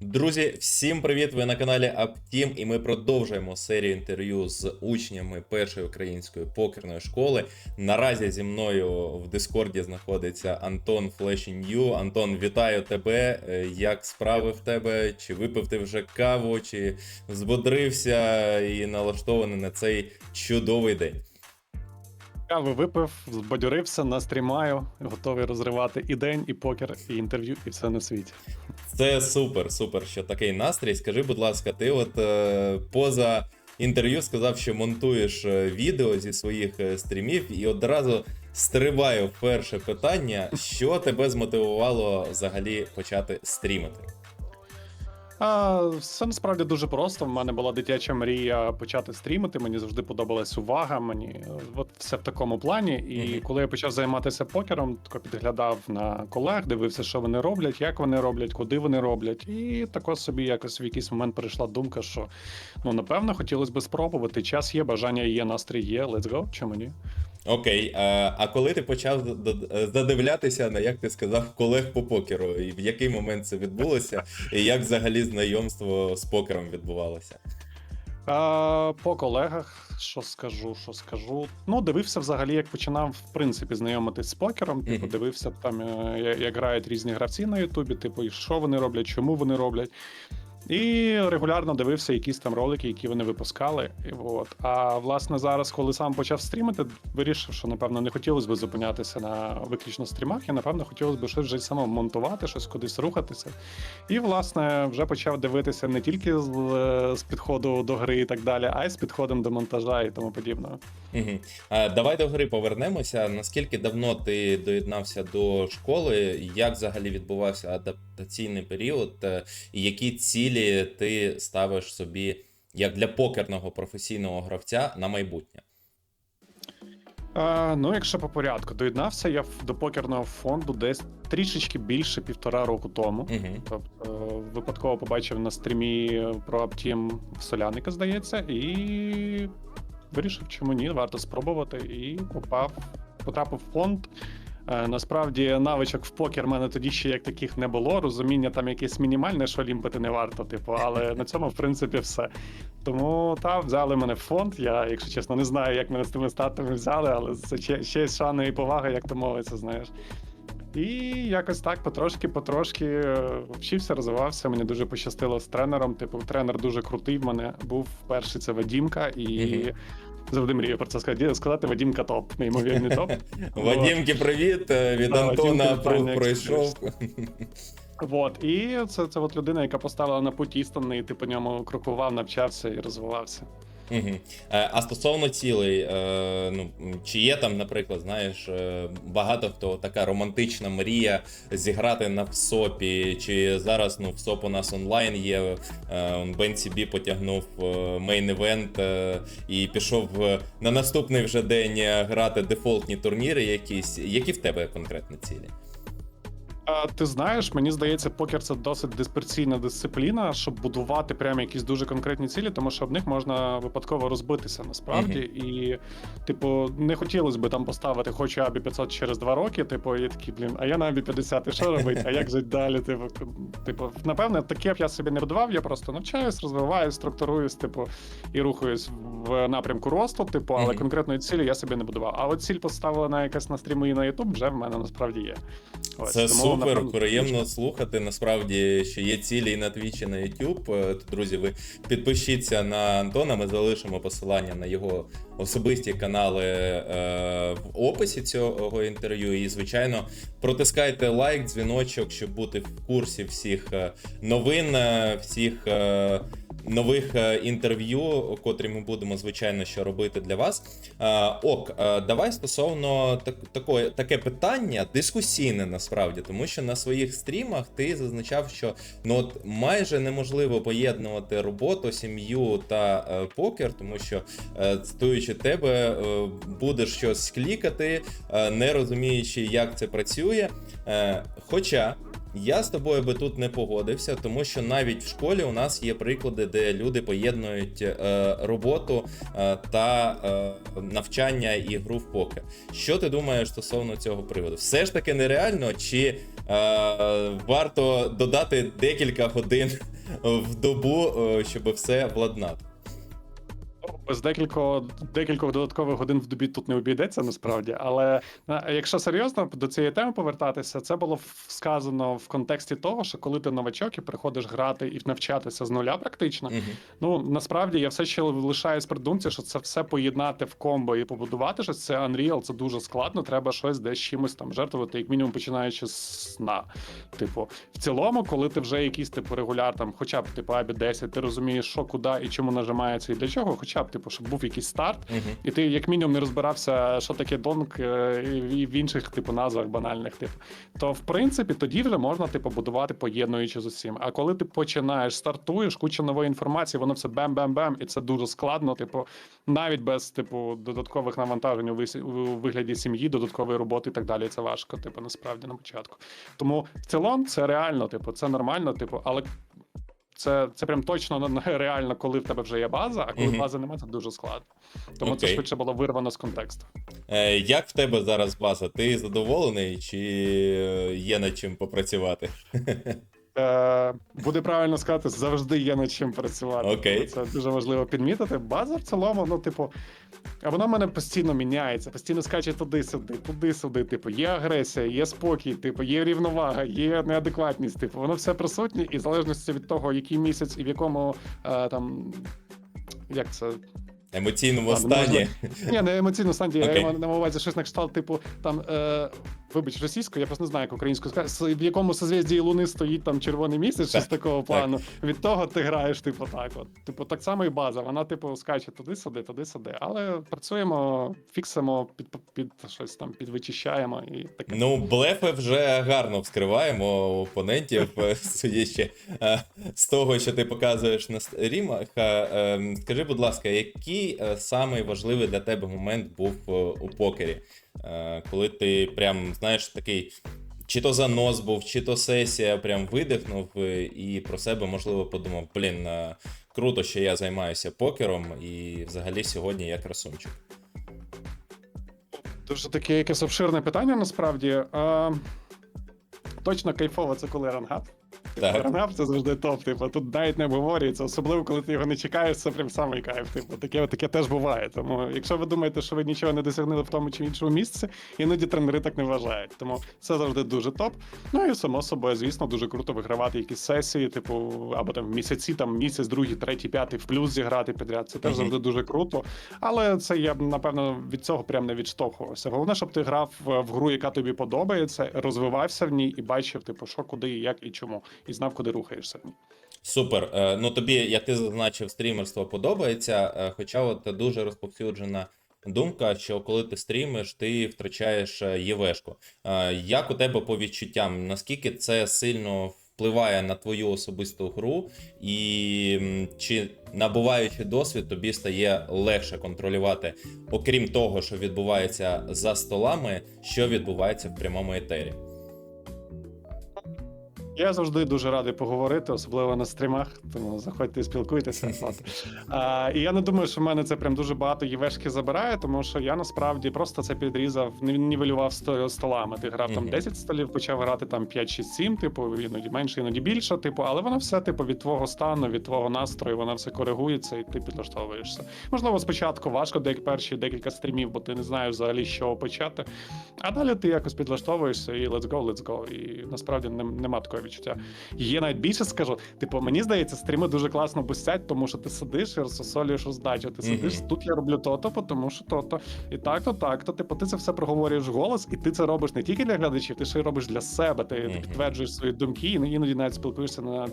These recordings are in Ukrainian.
Друзі, всім привіт! Ви на каналі Аптім, і ми продовжуємо серію інтерв'ю з учнями першої української покерної школи. Наразі зі мною в Дискорді знаходиться Антон Флешінью. Антон, вітаю тебе! Е, Як справи в тебе? Чи випив ти вже каву, чи збодрився і налаштований на цей чудовий день? Кави випив, збадьорився, настрімаю, готовий розривати і день, і покер, і інтерв'ю, і все на світі. Це супер, супер, що такий настрій. Скажи, будь ласка, ти от е, поза інтерв'ю сказав, що монтуєш е, відео зі своїх е, стрімів, і одразу стрибаю в перше питання: що тебе змотивувало взагалі почати стрімити? А, все насправді дуже просто. В мене була дитяча мрія почати стрімити. Мені завжди подобалась увага. Мені от все в такому плані. І Мгм. коли я почав займатися покером, тако підглядав на колег, дивився, що вони роблять, як вони роблять, куди вони роблять. І також собі якось в якийсь момент прийшла думка, що ну напевно хотілося би спробувати. Час є, бажання є, настрій є. Let's go, чому ні? Окей, а, а коли ти почав задивлятися на, як ти сказав, колег по покеру, і в який момент це відбулося, і як взагалі знайомство з покером відбувалося? А, по колегах, що скажу, що скажу. Ну, дивився взагалі, як починав в принципі знайомитись з покером. Типу, дивився там, е, як грають різні гравці на Ютубі, типу, і що вони роблять, чому вони роблять. І регулярно дивився якісь там ролики, які вони випускали. І от. А власне зараз, коли сам почав стрімити, вирішив, що напевно не хотілося б зупинятися на виключно стрімах, і напевно хотілося б щось вже самому монтувати, щось кудись рухатися. І власне вже почав дивитися не тільки з, з підходу до гри і так далі, а й з підходом до монтажа і тому подібного. Давай до гри повернемося. Наскільки давно ти доєднався до школи? Як взагалі відбувався адаптаційний період? Е, І які цілі ти ставиш собі як для покерного професійного гравця на майбутнє? А, ну, якщо по порядку, доєднався я до покерного фонду десь трішечки більше півтора року тому. Угу. Тобто випадково побачив на стрімі про Аптім Соляника, здається, і вирішив, чому ні, варто спробувати. І попав, потрапив в фонд. Е, Насправді навичок в покер в мене тоді ще як таких не було. Розуміння там якесь мінімальне, що лімпити не варто, типу, але на цьому, в принципі, все. Тому та взяли мене в фонд. Я, якщо чесно, не знаю, як мене з тими статами взяли, але це ще, ще шана і повага, як то мовиться, знаєш. І якось так потрошки, потрошки е, вчився, розвивався. Мені дуже пощастило з тренером. Типу, тренер дуже крутий. В мене був перший це Вадімка, і Мгм. Завжди мрію про це сказати. Сказати Вадімка топ, неймовірний топ. Вадімки, привіт! е, Від Антона пруг пройшов. Вот. І це, це от людина, яка поставила на путь істинний, ти по ньому крокував, навчався і розвивався. Угу. А стосовно цілей, е, ну чи є там, наприклад, знаєш, е, багато хто така романтична мрія зіграти на всопі, чи зараз ну всоп у нас онлайн є. Бен Сібі потягнув мейн івент і пішов на наступний вже день грати дефолтні турніри. Якісь які в тебе конкретно цілі? Ти знаєш, мені здається, покер це досить дисперсійна дисципліна, щоб будувати прямо якісь дуже конкретні цілі, тому що об них можна випадково розбитися насправді. І, типу, не хотілося б там поставити хочу Абі 500 через два роки. Типу, і такі, блін, а я на Абі 50, і що робити? А як жити далі? Типу, типу, напевне, таке б я собі не будував, я просто навчаюсь, розвиваюсь, структуруюсь, типу, і рухаюсь в напрямку росту, типу, але Мгм. конкретної цілі я собі не будував. А от ціль поставила на якась на стріми і на Ютуб вже в мене насправді є. Ось, Це тому, супер, напевно, приємно слухати. Насправді, що є цілі і на твічі, і на YouTube. Е, Друзі, ви підпишіться на Антона. Ми залишимо посилання на його особисті канали е, в описі цього інтерв'ю. І, звичайно, протискайте лайк, дзвіночок, щоб бути в курсі всіх е, новин, е, всіх. е, Нових е, інтерв'ю, котрі ми будемо звичайно що робити для вас. Е, ок, е, давай стосовно так, такої, таке питання дискусійне насправді, тому що на своїх стрімах ти зазначав, що ну от майже неможливо поєднувати роботу, сім'ю та е, покер, тому що е, цитуючи тебе, е, будеш щось клікати, е, не розуміючи, як це працює. Е, хоча. Я з тобою би тут не погодився, тому що навіть в школі у нас є приклади, де люди поєднують е, роботу е, та е, навчання і гру в покер. Що ти думаєш стосовно цього приводу? Все ж таки нереально, чи е, варто додати декілька годин в добу, е, щоб все владнати. З декількох, декількох додаткових годин в добі тут не обійдеться насправді. Але е, якщо серйозно до цієї теми повертатися, це було сказано в контексті того, що коли ти новачок і приходиш грати і навчатися з нуля, практично, Мгм. ну насправді я все ще лишаюсь при думці, що це все поєднати в комбо і побудувати щось. Це Unreal, це дуже складно. Треба щось десь чимось там жертвувати, як мінімум починаючи з сна. Типу, в цілому, коли ти вже якийсь типу регуляр, там, хоча б типу абі 10, ти розумієш, що куди і чому нажимається, і для чого, хоча б типу, щоб був якийсь старт, Мгм. і ти як мінімум не розбирався, що таке донг е, і в інших типу назвах банальних, типу. То в принципі тоді вже можна типу будувати поєднуючи з усім. А коли ти починаєш, стартуєш, куча нової інформації, воно все бем-бем-бем, і це дуже складно. Типу, навіть без типу додаткових навантажень у вис- у вигляді сім'ї, додаткової роботи і так далі. Це важко, типу, насправді на початку. Тому в цілому це реально, типу, це нормально, типу, але. Це, це прям точно не реально, коли в тебе вже є база, а коли Мгм. бази немає, це дуже складно. Тому це Окей. швидше було вирвано з контексту. Е, Як в тебе зараз база? Ти задоволений чи е, є над чим попрацювати? Е, буде правильно сказати, завжди є над чим працювати. Окей. Це дуже важливо підмітити. База в цілому, ну, типу, а вона в мене постійно міняється, постійно скаче туди-сюди, туди-сюди. Типу, є агресія, є спокій, типу, є рівновага, є неадекватність. Типу, воно все присутнє, і в залежності від того, який місяць і в якому е, там. Як це Емоційному стані. Ні, не емоційно стані, я маю на увазі щось на кшталт, типу, там, е, вибач, російською, я просто не знаю, як українською в якому созв'язді Луни стоїть там червоний місяць, щось Так, такого так. плану. Від того ти граєш, типу, так. От. Типу, так само і база. Вона, типу, скаче туди-сюди, туди-сюди. Але працюємо, фіксимо, під, під щось там підвичищаємо і таке. Ну, блефи вже гарно вскриваємо опонентів, е, судячи е, з того, що ти показуєш на стрімах. Е, е, Скажи, будь ласка, який е, самий важливий для тебе момент був е, у покері? Е, Коли ти прям, знаєш, такий. Чи то занос був, чи то сесія прям видихнув і про себе, можливо, подумав: блін, круто, що я займаюся покером, і взагалі сьогодні я красунчик. Дуже таке якесь обширне питання насправді. Е, точно кайфово, це коли рангап. Ранап це завжди топ, типу, тут навіть не обговорюється, особливо коли ти його не чекаєш, це прям самий кайф. Типу, таке, таке теж буває. Тому, якщо ви думаєте, що ви нічого не досягнули в тому чи іншому місці, іноді тренери так не вважають. Тому це завжди дуже топ. Ну і само собою, звісно, дуже круто вигравати якісь сесії, типу, або там місяці, там місяць, другий, третій, п'ятий в плюс зіграти підряд. Це теж завжди дуже круто. Але це я б напевно від цього прям не відштовхувався. Головне, щоб ти грав в гру, яка тобі подобається, розвивався в ній і бачив, типу, що куди, як і чому, і знав, куди рухаєшся. Супер. Е, Ну тобі, як ти зазначив, стрімерство подобається. е, Хоча от дуже розповсюджена думка, що коли ти стрімиш, ти втрачаєш е, ЄВшку. Як у тебе по відчуттям? Наскільки це сильно впливає на твою особисту гру, і чи набуваючи досвід, тобі стає легше контролювати, окрім того, що відбувається за столами, що відбувається в прямому етері? Я завжди дуже радий поговорити, особливо на стрімах. Тому заходьте і спілкуйтеся. А, і я не думаю, що в мене це прям дуже багато євешки забирає, тому що я насправді просто це підрізав, нів- нівелював столами. Ти грав там Мгм. 10 столів, почав грати там 5, 6, 7, типу, іноді менше, іноді більше, типу, але воно все, типу, від твого стану, від твого настрою, воно все коригується, і ти підлаштовуєшся. Можливо, спочатку важко, як перші декілька стрімів, бо ти не знаєш взагалі, з чого почати. А далі ти якось підлаштовуєшся і let's go, let's go. І насправді нема такого відчуття. Є навіть більше скажу. Типу, мені здається, стріми дуже класно бустять, тому що ти сидиш і розсосолюєш роздачу. Ти сидиш, тут я роблю то-то, тому що то-то. І так-то, так-то. Типу, ти це все проговорюєш голос, і ти це робиш не тільки для глядачів, ти ще й робиш для себе. Ти, підтверджуєш свої думки, і іноді навіть спілкуєшся на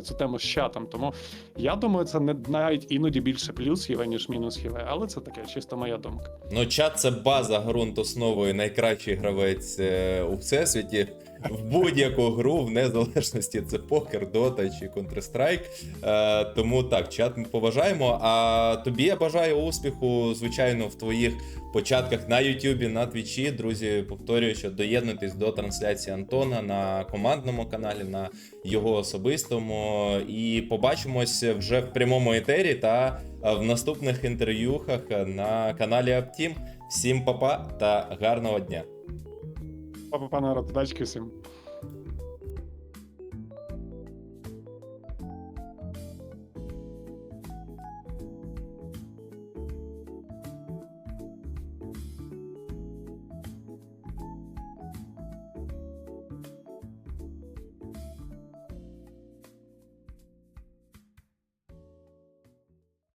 цю тему з чатом. Тому я думаю, це не навіть іноді більше плюс хіве, ніж мінус хіве, але це таке чисто моя думка. Ну, чат це база ґрунт основою найкращий гравець е, у всесвіті. В будь-яку гру, в незалежності це покер, дота чи Counter-Strike. Е, тому так, чат ми поважаємо. А тобі я бажаю успіху, звичайно, в твоїх початках на Ютубі, на Твічі. Друзі, повторюю, що доєднуйтесь до трансляції Антона на командному каналі, на його особистому. І побачимось вже в прямому етері та в наступних інтерв'юхах на каналі Аптім. Всім папа та гарного дня! Папа, пане народ, удачки всім.